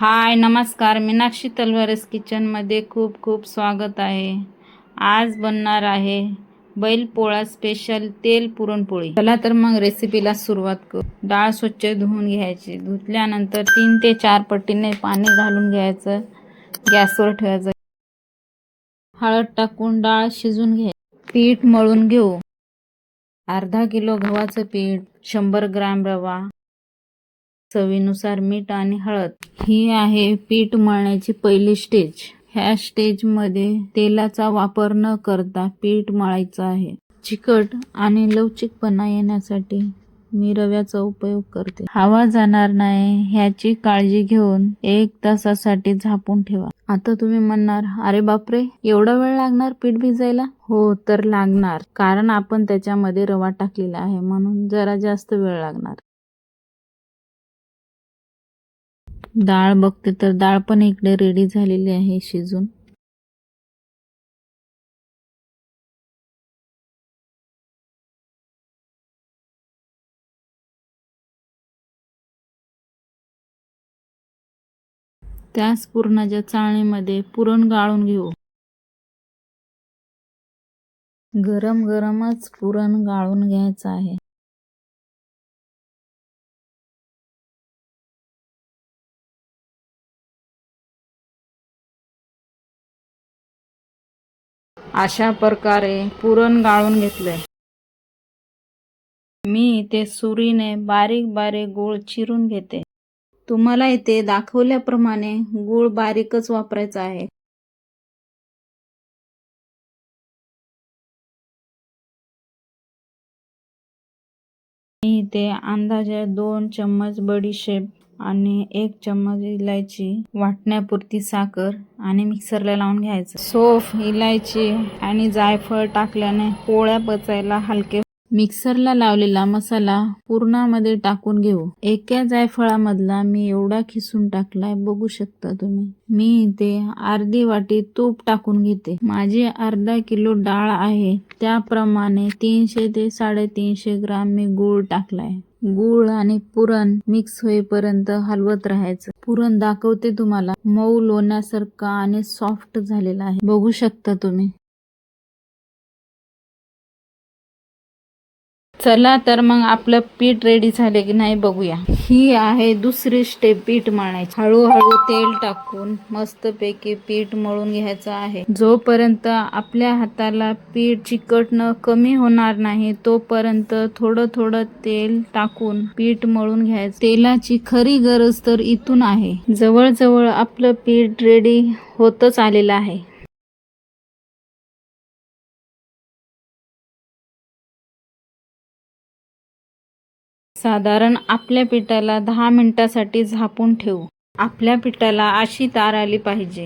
हाय नमस्कार. मीनाक्षी तलवारस किचनमध्ये खूप खूप स्वागत आहे. आज बनणार आहे बैलपोळा स्पेशल तेल पुरणपोळी. चला तर मग रेसिपीला सुरुवात करू. डाळ स्वच्छ धुवून घ्यायची. धुतल्यानंतर तीन ते चार पट्टीने पाणी घालून घ्यायचं. गॅसवर ठेवायचं. हळद टाकून डाळ शिजून घ्यायची पीठ मळून घेऊ. अर्धा किलो गव्हाचं पीठ शंभर ग्रॅम रवा चवीनुसार मीठ आणि हळद. ही आहे पीठ मळण्याची पहिली स्टेज. ह्या स्टेजमध्ये तेलाचा वापर न करता पीठ मळायचं आहे. चिकट आणि लवचिकपणा येण्यासाठी मी रव्याचा उपयोग करते. हवा जाणार नाही ह्याची काळजी घेऊन एक तासासाठी झापून ठेवा. आता तुम्ही म्हणणार अरे बापरे एवढा वेळ लागणार पीठ भिजायला? हो तर लागणार. कारण आपण त्याच्यामध्ये रवा टाकलेला आहे म्हणून जरा जास्त वेळ लागणार. डाळ बघते तर डाळ पण इकडे रेडी झालेली आहे शिजून. त्याच पुरणाच्या चाळणीमध्ये पुरण गाळून घेऊ. गरम गरमच पुरण गाळून घ्यायचं आहे. अशा प्रकारे पुरण गाळून घेतले मी इथे सुरीने बारीक बारीक गूळ चिरून घेते. तुम्हाला इथे दाखवल्याप्रमाणे गूळ बारीकच वापरायचा आहे. मी इथे अंदाजे दोन चम्मच बडीशेप आणि एक चम्मच इलायची वाटण्यापुरती साखर आणि मिक्सरला लावून घ्यायचं. सोफ इलायची आणि जायफळ टाकल्याने पोळ्या पचायला हलके. मिक्सरला लावलेला मसाला पुरणामध्ये टाकून घेऊ. एका जायफळामधला मी एवढा खिसून टाकलाय बघू शकता तुम्ही. मी इथे अर्धी वाटी तूप टाकून घेते. माझी अर्धा किलो डाळ आहे. त्याप्रमाणे तीनशे ते साडेतीनशे ग्राम मी गूळ टाकलाय. गूळ आणि पुरण मिक्स होईपर्यंत हलवत राहायचं. पुरण दाखवते तुम्हाला. मऊ लोण्यासारखं आणि सॉफ्ट झालेला आहे. बघू शकता तुम्ही. चला तर मग आपलं पीठ रेडी झाले की नाही बघूया. ही आहे दुसरी स्टेप पीठ मळायची हळूहळू तेल टाकून मस्तपैकी पीठ मळून घ्यायचं आहे. जोपर्यंत आपल्या हाताला पीठ चिकटणं कमी होणार नाही तोपर्यंत थोडं थोडं तेल टाकून पीठ मळून घ्यायचं. तेलाची खरी गरज तर इथून आहे. जवळजवळ आपलं पीठ रेडी होतच आलेलं आहे. साधारण आपल्या पिठाला दहा मिनिटासाठी झापून ठेवू. आपल्या पिठाला अशी तार आली पाहिजे.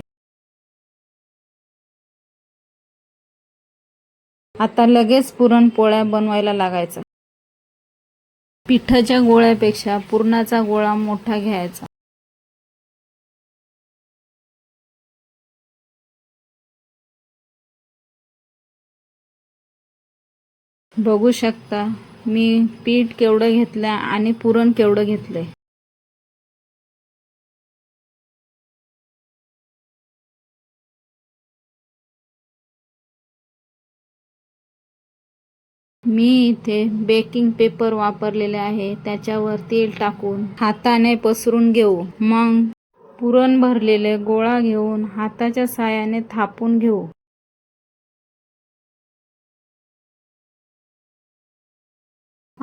आता लगेच पुरणपोळ्या बनवायला लागायचा. पिठाच्या गोळ्यापेक्षा पुरणाचा गोळा मोठा घ्यायचा. बघू शकता मी पीठ केवढं घेतलं आणि पुरण केवढं घेतलंय. मी इथे बेकिंग पेपर वापरलेले आहे त्याच्यावर तेल टाकून हाताने पसरून घेऊ. मग पुरण भरलेले गोळा घेऊन हाताच्या सायाने थापून घेऊ.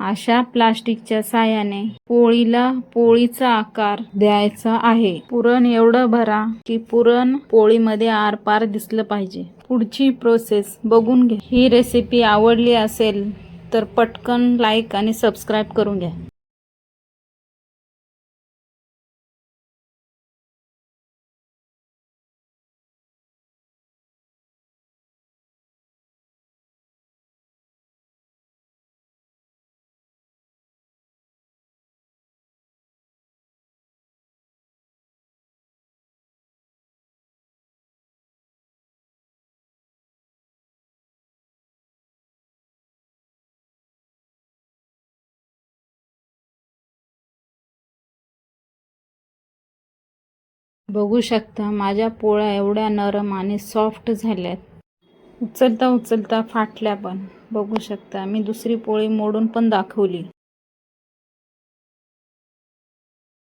अशा प्लास्टिकच्या साह्याने पोळीला पोळीचा आकार द्यायचा आहे. पुरण एवढं भरा की पुरण पोळीमध्ये आरपार दिसलं पाहिजे. पुढची प्रोसेस बघून घ्या. ही रेसिपी आवडली असेल तर पटकन लाईक आणि सबस्क्राईब करून घ्या. बघू शकता माझ्या पोळ्या एवढ्या नरम आणि सॉफ्ट झाल्यात. उचलता उचलता फाटल्या पण. बघू शकता मी दुसरी पोळी मोडून पण दाखवली.